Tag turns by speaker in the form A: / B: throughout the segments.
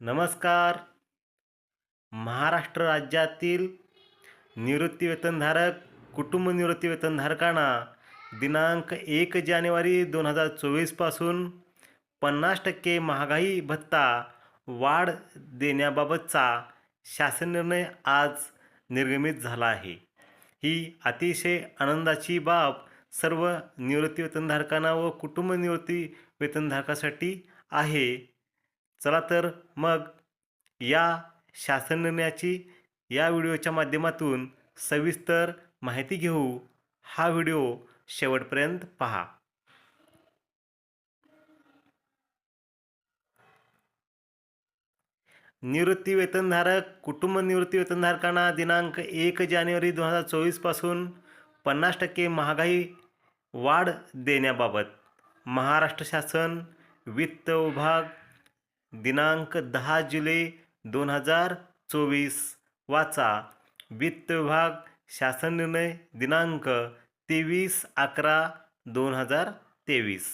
A: नमस्कार. महाराष्ट्र राज्यातील निवृत्तीवेतनधारक कुटुंब निवृत्तीवेतनधारकांना दिनांक एक जानेवारी दोन हजार चोवीसपासून पन्नास टक्के महागाई भत्ता वाढ देण्याबाबतचा शासन निर्णय आज निर्गमित झाला आहे. ही अतिशय आनंदाची बाब सर्व निवृत्तीवेतनधारकांना व कुटुंब निवृत्ती वेतनधारकासाठी आहे. चला तर मग या शासन निर्णयाची या व्हिडिओच्या माध्यमातून सविस्तर माहिती घेऊ. हा व्हिडिओ शेवटपर्यंत पहा. निवृत्तीवेतनधारक कुटुंब निवृत्तीवेतनधारकांना दिनांक एक जानेवारी दोन हजार चोवीसपासून पन्नास टक्के महागाई वाढ देण्याबाबत महाराष्ट्र शासन वित्त विभाग दिनांक दहा जुलै दोन हजार चोवीस. वाचा. वित्त विभाग शासन निर्णय दिनांक तेवीस अकरा दोन हजार तेवीस.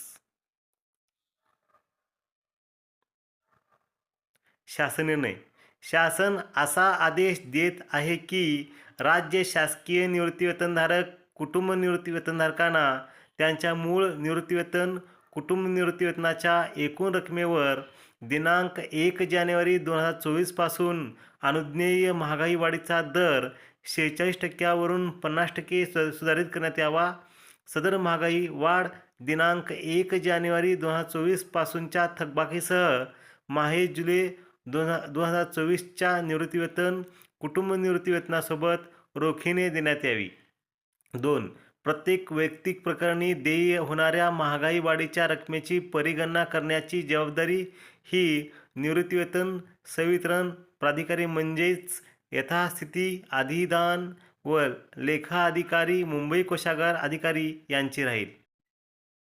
A: शासन निर्णय. शासन असा आदेश देत आहे की राज्य शासकीय निवृत्तीवेतनधारक कुटुंब निवृत्तीवेतनधारकांना त्यांच्या मूळ निवृत्तीवेतन कुटुंब निवृत्तीवेतनाच्या एकूण रकमेवर दिनांक एक जानेवारी दोन हजार चोवीसपासून अनुज्ञेय महागाई वाढीचा दर शेहेचाळीस टक्क्यावरून पन्नास टक्के स सुधारित करण्यात यावा. सदर महागाई वाढ दिनांक एक जानेवारी दोन हजार चोवीसपासूनच्या थकबाकीसह माहे जुलै दोन दोन हजार चोवीसच्या निवृत्तीवेतन कुटुंब निवृत्तीवेतनासोबत रोखीने देण्यात यावी. दोन प्रत्येक वैयक्तिक प्रकरणी देय होणाऱ्या महागाई वाढीच्या रकमेची परिगणना करण्याची जबाबदारी ही निवृत्तीवेतन संवितरण प्राधिकारी म्हणजेच यथास्थिती अधिदान व लेखा अधिकारी मुंबई कोषागार अधिकारी यांची राहील.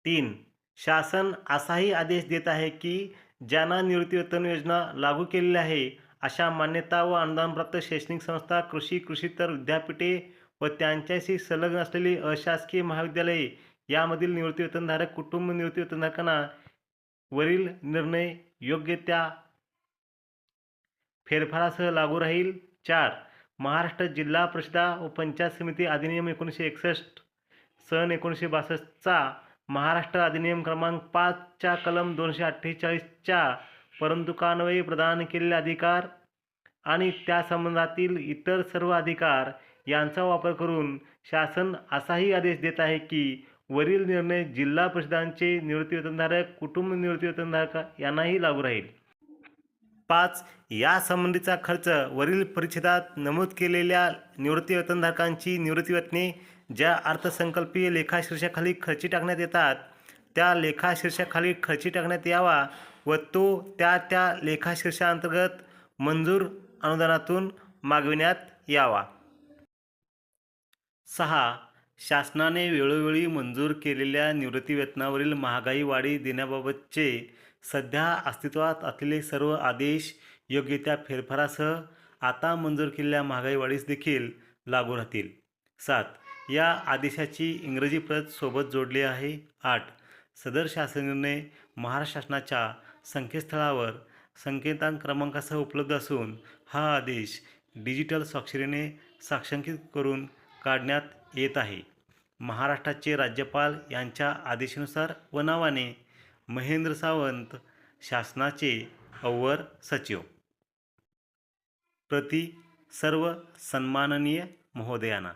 A: तीन शासन असाही आदेश देत आहे की ज्यांना निवृत्तीवेतन योजना लागू केलेली आहे अशा मान्यता व अनुदानप्राप्त शैक्षणिक संस्था कृषी कृषीतर विद्यापीठे व त्यांच्याशी संलग्न असलेली अशासकीय महाविद्यालये यामधील निवृत्तीवेतनधारक कुटुंब निवृत्तीवेतनधारकांना वरील निर्णय योग्य त्या फेरफारासह लागू राहील. चार महाराष्ट्र जिल्हा परिषदा व पंचायत समिती अधिनियम एकोणीसशे एकसष्ट सन एकोणीसशे बासष्टचा महाराष्ट्र अधिनियम क्रमांक पाचच्या कलम दोनशे अठ्ठेचाळीसच्या परंतु कानवे प्रदान केलेले अधिकार आणि त्या संबंधातील इतर सर्व अधिकार यांचा वापर करून शासन असाही आदेश देत आहे की वरील निर्णय जिल्हा परिषदांचे निवृत्तीवेतनधारक कुटुंब निवृत्तीवेतनधारक यांनाही लागू राहील. पाच या संबंधीचा खर्च वरील परिच्छेदात नमूद केलेल्या निवृत्तीवेतनधारकांची निवृत्तीवेतने ज्या अर्थसंकल्पीय लेखाशीर्षाखाली खर्ची टाकण्यात येतात त्या लेखाशीर्षाखाली खर्ची टाकण्यात यावा व तो त्या त्या लेखाशीर्षाअंतर्गत मंजूर अनुदानातून मागविण्यात यावा. सहा. शासनाने वेळोवेळी मंजूर केलेल्या निवृत्तीवेतनावरील महागाई वाढी देण्याबाबतचे सध्या अस्तित्वात असलेले सर्व आदेश योग्य त्या फेरफारासह आता मंजूर केलेल्या महागाई वाढीस देखील लागू राहतील. सात. या आदेशाची इंग्रजी प्रत सोबत जोडली आहे. आठ. सदर शासन निर्णय महाराष्ट्र शासनाच्या संकेतस्थळावर संकेतांक क्रमांकासह उपलब्ध असून हा आदेश डिजिटल स्वाक्षरीने साक्षांकित करून काढण्यात येत आहे. महाराष्ट्राचे राज्यपाल यांच्या आदेशानुसार व नावाने महेंद्र सावंत शासनाचे अव्वर सचिव. प्रति सर्व सन्माननीय महोदयांना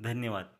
A: धन्यवाद.